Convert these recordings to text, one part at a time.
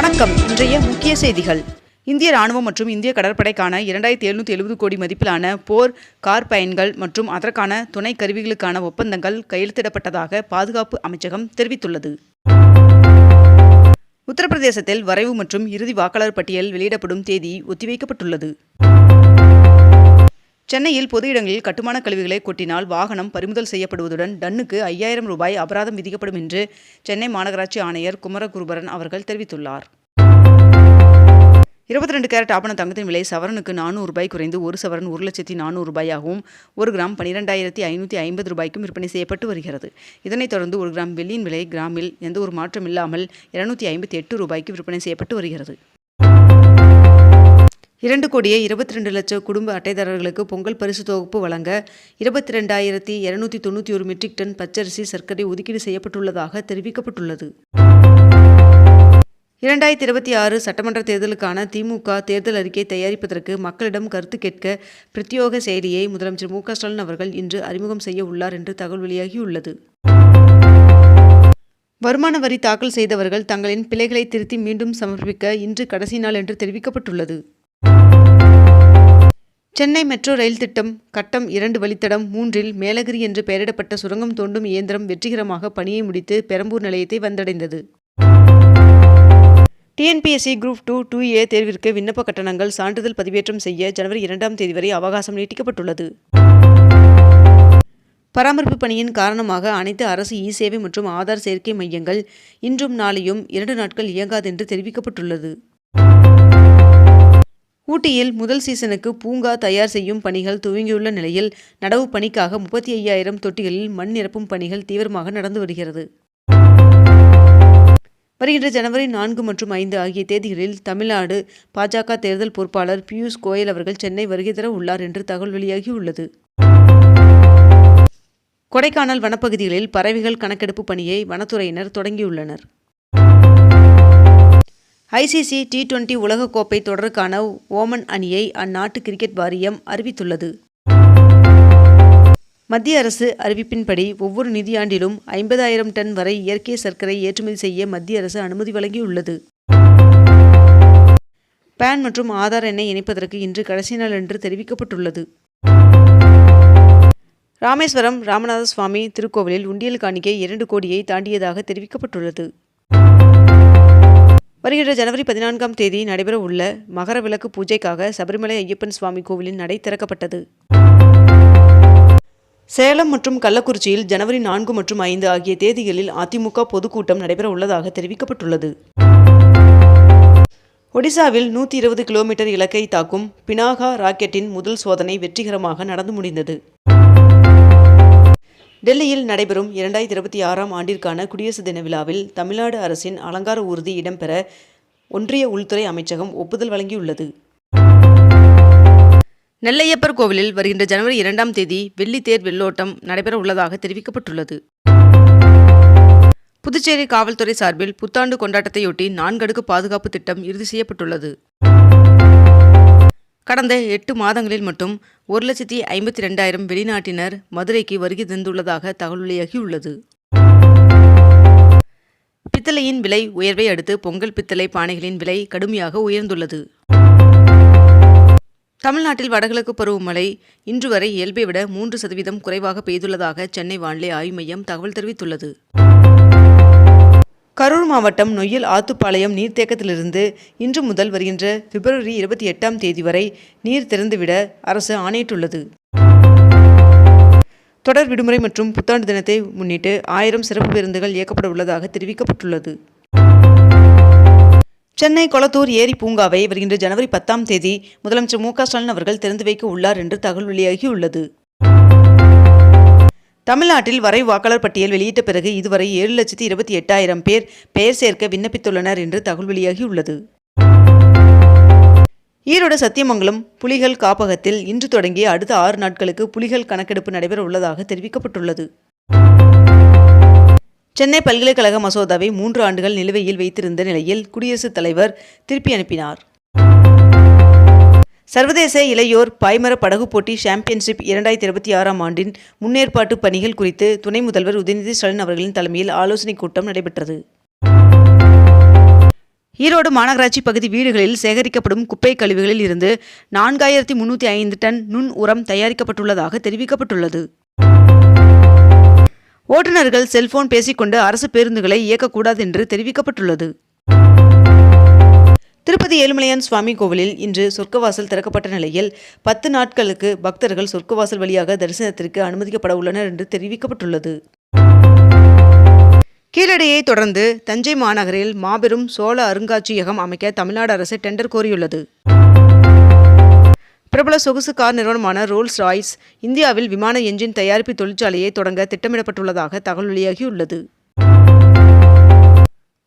வணக்கம். இன்றைய முக்கிய செய்திகள். இந்திய ராணுவம் மற்றும் இந்திய கடற்படைக்கான இரண்டாயிரத்தி எழுநூற்றி எழுபது கோடி மதிப்பிலான போர் கார் பயன்கள் மற்றும் அதற்கான துணை கருவிகளுக்கான ஒப்பந்தங்கள் கையெழுத்திடப்பட்டதாக பாதுகாப்பு அமைச்சகம் தெரிவித்துள்ளது. உத்தரப்பிரதேசத்தில் வரைவு மற்றும் இறுதி வாக்காளர் பட்டியல் வெளியிடப்படும் தேதி ஒத்திவைக்கப்பட்டுள்ளது. சென்னையில் பொது இடங்களில் கட்டுமான கழிவுகளை கொட்டினால் வாகனம் பறிமுதல் செய்யப்படுவதுடன் டன்னுக்கு ஐயாயிரம் ரூபாய் அபராதம் விதிக்கப்படும் என்று சென்னை மாநகராட்சி ஆணையர் குமரகுருபரன் அவர்கள் தெரிவித்துள்ளார். இருபத்தி ரெண்டு கேரட் ஆபண தங்கத்தின் விலை சவரனுக்கு நானூறு ரூபாய் குறைந்து ஒரு சவரன் ஒரு லட்சத்தி நானூறு ரூபாயாகவும் ஒரு கிராம் பன்னிரெண்டாயிரத்தி ஐநூற்றி ஐம்பது ரூபாய்க்கும் விற்பனை செய்யப்பட்டு வருகிறது. இதனைத் தொடர்ந்து ஒரு கிராம் வெள்ளியின் விலை கிராமில் எந்த ஒரு மாற்றம் இல்லாமல் இருநூத்தி ஐம்பத்தி எட்டு ரூபாய்க்கு விற்பனை செய்யப்பட்டு வருகிறது. இரண்டு கோடியே இருபத்தி ரெண்டு லட்சம் குடும்ப அட்டைதாரர்களுக்கு பொங்கல் பரிசு தொகுப்பு வழங்க இருபத்தி ரெண்டாயிரத்தி இருநூத்தி தொண்ணூற்றி ஒரு மெட்ரிக் டன் பச்சரிசி சர்க்கரை ஒதுக்கீடு செய்யப்பட்டுள்ளதாக தெரிவிக்கப்பட்டுள்ளது. இரண்டாயிரத்தி இருபத்தி ஆறு சட்டமன்ற தேர்தலுக்கான திமுக தேர்தல் அறிக்கை தயாரிப்பதற்கு மக்களிடம் கருத்து கேட்க பிரத்யோக செயலியை முதலமைச்சர் மு ஸ்டாலின் அவர்கள் இன்று அறிமுகம் செய்ய உள்ளார் என்று தகவல் வெளியாகியுள்ளது. வருமான வரி தாக்கல் செய்தவர்கள் தங்களின் பிழைகளை திருத்தி மீண்டும் சமர்ப்பிக்க இன்று கடைசி நாள் என்று தெரிவிக்கப்பட்டுள்ளது. சென்னை மெட்ரோ ரயில் திட்டம் கட்டம் இரண்டு வழித்தடம் மூன்றில் மேலகிரி என்று பெயரிடப்பட்ட சுரங்கம் தோண்டும் இயந்திரம் வெற்றிகரமாக பணியை முடித்து பெரம்பூர் நிலையத்தை வந்தடைந்தது. TNPSC group two two A தேர்விற்கு விண்ணப்ப கட்டணங்கள் சான்றிதழ் பதிவேற்றம் செய்ய ஜனவரி இரண்டாம் தேதி வரை அவகாசம் நீட்டிக்கப்பட்டுள்ளது. பராமரிப்பு பணியின் காரணமாக அனைத்து அரசு இ சேவை மற்றும் ஆதார் சேர்க்கை மையங்கள் இன்றும் நாளையும் இரண்டு நாட்கள் இயங்காது என்று தெரிவிக்கப்பட்டுள்ளது. ஊட்டியில் முதல் சீசனுக்கு பூங்கா தயார் செய்யும் பணிகள் துவங்கியுள்ள நிலையில் நடவு பணிக்காக முப்பத்தி ஐயாயிரம் தொட்டிகளில் மண் நிரப்பும் பணிகள் தீவிரமாக நடந்து வருகிறது. வருகின்ற ஜனவரி நான்கு மற்றும் ஐந்து ஆகிய தேதிகளில் தமிழ்நாடு பாஜக தேர்தல் பொறுப்பாளர் பியூஷ் கோயல் அவர்கள் சென்னை வருகை தர உள்ளார் என்று தகவல் வெளியாகியுள்ளது. கொடைக்கானல் வனப்பகுதிகளில் பறவைகள் கணக்கெடுப்பு பணியை வனத்துறையினர் தொடங்கியுள்ளனர். ஐசிசி டி டுவெண்டி உலகக்கோப்பை தொடருக்கான ஓமன் அணியை அந்நாட்டு கிரிக்கெட் வாரியம் அறிவித்துள்ளது. மத்திய அரசு அறிவிப்பின்படி ஒவ்வொரு நிதியாண்டிலும் ஐம்பதாயிரம் டன் வரை இயற்கை சர்க்கரை ஏற்றுமதி செய்ய மத்திய அரசு அனுமதி வழங்கியுள்ளது. பேன் மற்றும் ஆதார் எண்ணை இணைப்பதற்கு இன்று கடைசி நாள் என்று தெரிவிக்கப்பட்டுள்ளது. ராமேஸ்வரம் ராமநாத சுவாமி திருக்கோவிலில் உண்டியல் காணிக்கை இரண்டு கோடியை தாண்டியதாக தெரிவிக்கப்பட்டுள்ளது. வருகின்ற ஜனவரி பதினான்காம் தேதி நடைபெற உள்ள மகர விளக்கு பூஜைக்காக சபரிமலை ஐயப்பன் சுவாமி கோவிலின் நடை திறக்கப்பட்டது. சேலம் மற்றும் கள்ளக்குறிச்சியில் ஜனவரி நான்கு மற்றும் ஐந்து ஆகிய தேதிகளில் அதிமுக பொதுக்கூட்டம் நடைபெற உள்ளதாக தெரிவிக்கப்பட்டுள்ளது. ஒடிசாவில் நூற்றி இருபது கிலோமீட்டர் இலக்கை தாக்கும் பினாகா ராக்கெட்டின் முதல் சோதனை வெற்றிகரமாக நடந்து முடிந்தது. டெல்லியில் நடைபெறும் இரண்டாயிரத்தி இருபத்தி ஆறாம் ஆண்டிற்கான குடியரசு தின விழாவில் தமிழ்நாடு அரசின் அலங்கார ஊர்தி இடம்பெற ஒன்றிய உள்துறை அமைச்சகம் ஒப்புதல் வழங்கியுள்ளது. நெல்லையப்பர் கோவிலில் வருகின்ற ஜனவரி இரண்டாம் தேதி வெள்ளி தேர் வெள்ளோட்டம் நடைபெற உள்ளதாக தெரிவிக்கப்பட்டுள்ளது. புதுச்சேரி காவல்துறை சார்பில் புத்தாண்டு கொண்டாட்டத்தையொட்டி நான்கடுக்கு பாதுகாப்பு திட்டம் இறுதி செய்யப்பட்டுள்ளது. கடந்த எட்டு மாதங்களில் மட்டும் ஒரு லட்சத்தி ஐம்பத்தி ரெண்டாயிரம் வெளிநாட்டினர் மதுரைக்கு வருகை தந்துள்ளதாக தகவல் வெளியாகியுள்ளது பித்தளையின் விலை உயர்வை அடுத்து பொங்கல் பித்தளை பானைகளின் விலை கடுமையாக உயர்ந்துள்ளது. தமிழ்நாட்டில் வடகிழக்கு பருவமழை இன்று வரை இயல்பை விட மூன்று சதவீதம் குறைவாக பெய்துள்ளதாக சென்னை வானிலை ஆய்வு மையம் தகவல் தெரிவித்துள்ளது. கரூர் மாவட்டம் நொய்யல் ஆத்துப்பாளையம் நீர்த்தேக்கத்திலிருந்து இன்று முதல் வருகின்ற பிப்ரவரி இருபத்தி எட்டாம் தேதி வரை நீர் திறந்துவிட அரசு ஆணையிட்டுள்ளது. தொடர் விடுமுறை மற்றும் புத்தாண்டு தினத்தை முன்னிட்டு ஆயிரம் சிறப்பு பேருந்துகள் இயக்கப்பட உள்ளதாக தெரிவிக்கப்பட்டுள்ளது. சென்னை கொளத்தூர் ஏரி பூங்காவை வருகின்ற ஜனவரி பத்தாம் தேதி முதலமைச்சர் மு ஸ்டாலின் அவர்கள் திறந்து வைக்க உள்ளார் என்று தகவல் வெளியாகியுள்ளது. தமிழ்நாட்டில் வரை வாக்காளர் பட்டியல் வெளியிட்ட பிறகு இதுவரை ஏழு லட்சத்தி இருபத்தி எட்டாயிரம் பேர் பெயர் சேர்க்க விண்ணப்பித்துள்ளனர் என்று தகவல் வெளியாகியுள்ளது. ஈரோடு சத்தியமங்கலம் புலிகள் காப்பகத்தில் இன்று தொடங்கி அடுத்த ஆறு நாட்களுக்கு புலிகள் கணக்கெடுப்பு நடைபெற உள்ளதாக தெரிவிக்கப்பட்டுள்ளது. சென்னை பல்கலைக்கழக மசோதாவை மூன்று ஆண்டுகள் நிலுவையில் வைத்திருந்த நிலையில் குடியரசுத் தலைவர் திருப்பி அனுப்பினார். சர்வதேச இளையோர் பாய்மர படகு போட்டி சாம்பியன்ஷிப் இரண்டாயிரத்தி இருபத்தி ஆறாம் ஆண்டின் முன்னேற்பாட்டு பணிகள் குறித்து துணை முதல்வர் உதயநிதி ஸ்டாலின் அவர்களின் தலைமையில் ஆலோசனைக் கூட்டம் நடைபெற்றது. ஈரோடு மாநகராட்சி பகுதி வீடுகளில் சேகரிக்கப்படும் குப்பை கழிவுகளில் இருந்து நான்காயிரத்தி முன்னூற்றி ஐந்து டன் நுண் உரம் தயாரிக்கப்பட்டுள்ளதாக தெரிவிக்கப்பட்டுள்ளது. ஓட்டுநர்கள் செல்போன் பேசிக்கொண்டு அரசு பேருந்துகளை இயக்கக்கூடாது என்று தெரிவிக்கப்பட்டுள்ளது. திருப்பதி ஏழுமலையான் சுவாமி கோவிலில் இன்று சொர்க்கவாசல் திறக்கப்பட்ட நிலையில் பத்து நாட்களுக்கு பக்தர்கள் சொர்க்கவாசல் வழியாக தரிசனத்திற்கு அனுமதிக்கப்பட உள்ளனர் என்று தெரிவிக்கப்பட்டுள்ளது. கீழடியை தொடர்ந்து தஞ்சை மாநகரில் மாபெரும் சோழ அருங்காட்சியகம் அமைக்க தமிழ்நாடு அரசு டெண்டர் கோரியுள்ளது. பிரபல சொகுசு கார் நிறுவனமான ரோல்ஸ் ராய்ஸ் இந்தியாவில் விமான என்ஜின் தயாரிப்பு தொழிற்சாலையை தொடங்க திட்டமிடப்பட்டுள்ளதாக தகவல் வெளியாகியுள்ளது.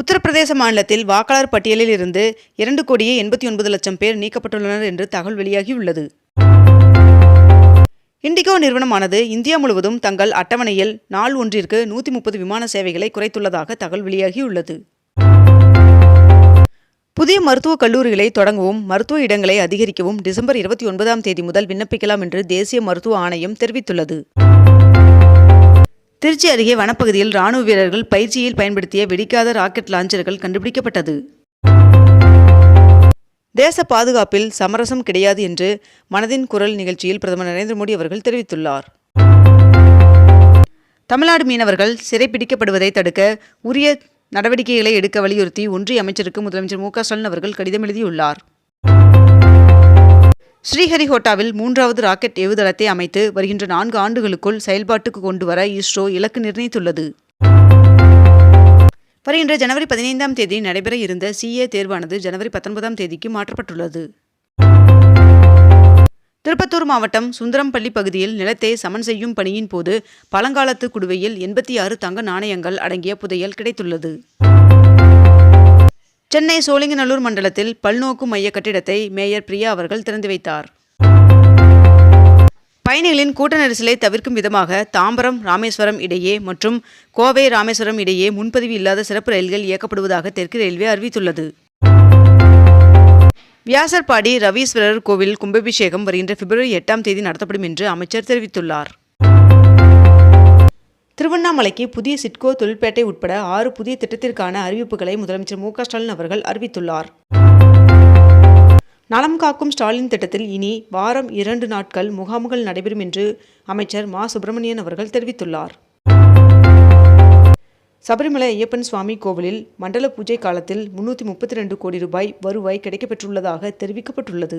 உத்தரப்பிரதேச மாநிலத்தில் வாக்காளர் பட்டியலில் இருந்து இரண்டு கோடியே எண்பத்தி ஒன்பது லட்சம் பேர் நீக்கப்பட்டுள்ளனர் என்று தகவல் வெளியாகியுள்ளது. இண்டிகோ நிறுவனமானது இந்தியா முழுவதும் தங்கள் அட்டவணையில் நாள் ஒன்றிற்கு நூற்றி முப்பது விமான சேவைகளை குறைத்துள்ளதாக தகவல் வெளியாகியுள்ளது. புதிய மருத்துவக் கல்லூரிகளை தொடங்கவும் மருத்துவ இடங்களை அதிகரிக்கவும் டிசம்பர் இருபத்தி ஒன்பதாம் தேதி முதல் விண்ணப்பிக்கலாம் என்று தேசிய மருத்துவ ஆணையம் தெரிவித்துள்ளது. திருச்சி அருகே வனப்பகுதியில் ராணுவ வீரர்கள் பயிற்சியில் பயன்படுத்திய வெடிக்காத ராக்கெட் லாஞ்சர்கள் கண்டுபிடிக்கப்பட்டது. தேச பாதுகாப்பில் சமரசம் கிடையாது என்று மனதின் குரல் நிகழ்ச்சியில் பிரதமர் நரேந்திர மோடி அவர்கள் தெரிவித்துள்ளார். தமிழ்நாடு மீனவர்கள் சிறைப்பிடிக்கப்படுவதை தடுக்க உரிய நடவடிக்கைகளை எடுக்க வலியுறுத்தி ஒன்றிய அமைச்சருக்கு முதலமைச்சர் மு க ஸ்டாலின் அவர்கள் கடிதம் எழுதியுள்ளார். ஸ்ரீஹரிகோட்டாவில் மூன்றாவது ராக்கெட் ஏவுதளத்தை அமைத்து வருகின்ற நான்கு ஆண்டுகளுக்குள் செயல்பாட்டுக்கு கொண்டு வர இஸ்ரோ இலக்கு நிர்ணயித்துள்ளது. வருகின்ற ஜனவரி பதினைந்தாம் தேதி நடைபெற இருந்த சிஏ தேர்வானது ஜனவரி பத்தொன்பதாம் தேதிக்கு மாற்றப்பட்டுள்ளது. திருப்பத்தூர் மாவட்டம் சுந்தரம்பள்ளி பகுதியில் நிலத்தை சமன் செய்யும் பணியின் போது பழங்காலத்து குடுவையில் எண்பத்தி ஆறு தங்க நாணயங்கள் அடங்கிய புதையல் கிடைத்துள்ளது. சென்னை சோழிங்கநல்லூர் மண்டலத்தில் பல்நோக்கு மைய கட்டிடத்தை மேயர் பிரியா அவர்கள் திறந்து வைத்தார். பயணிகளின் கூட்ட நெரிசலை தவிர்க்கும் விதமாக தாம்பரம் ராமேஸ்வரம் இடையே மற்றும் கோவை ராமேஸ்வரம் இடையே முன்பதிவு இல்லாத சிறப்பு ரயில்கள் இயக்கப்படுவதாக தெற்கு ரயில்வே அறிவித்துள்ளது. வியாசர்பாடி ரவீஸ்வரர் கோவில் கும்பாபிஷேகம் வருகின்ற பிப்ரவரி எட்டாம் தேதி நடத்தப்படும் என்று அமைச்சர் தெரிவித்துள்ளார். திருவண்ணாமலைக்கு புதிய சிட்கோ தொழிற்பேட்டை உட்பட ஆறு புதிய திட்டத்திற்கான அறிவிப்புகளை முதலமைச்சர் மு ஸ்டாலின் அவர்கள் அறிவித்துள்ளார். நலம் காக்கும் ஸ்டாலின் திட்டத்தில் இனி வாரம் இரண்டு நாட்கள் முகாம்கள் நடைபெறும் என்று அமைச்சர் மா. சுப்பிரமணியன் அவர்கள் தெரிவித்துள்ளார். சபரிமலை ஐயப்பன் சுவாமி கோவிலில் மண்டல பூஜை காலத்தில் முன்னூற்றி முப்பத்தி ரெண்டு கோடி ரூபாய் வருவாய் கிடைக்கப்பெற்றுள்ளதாக தெரிவிக்கப்பட்டுள்ளது.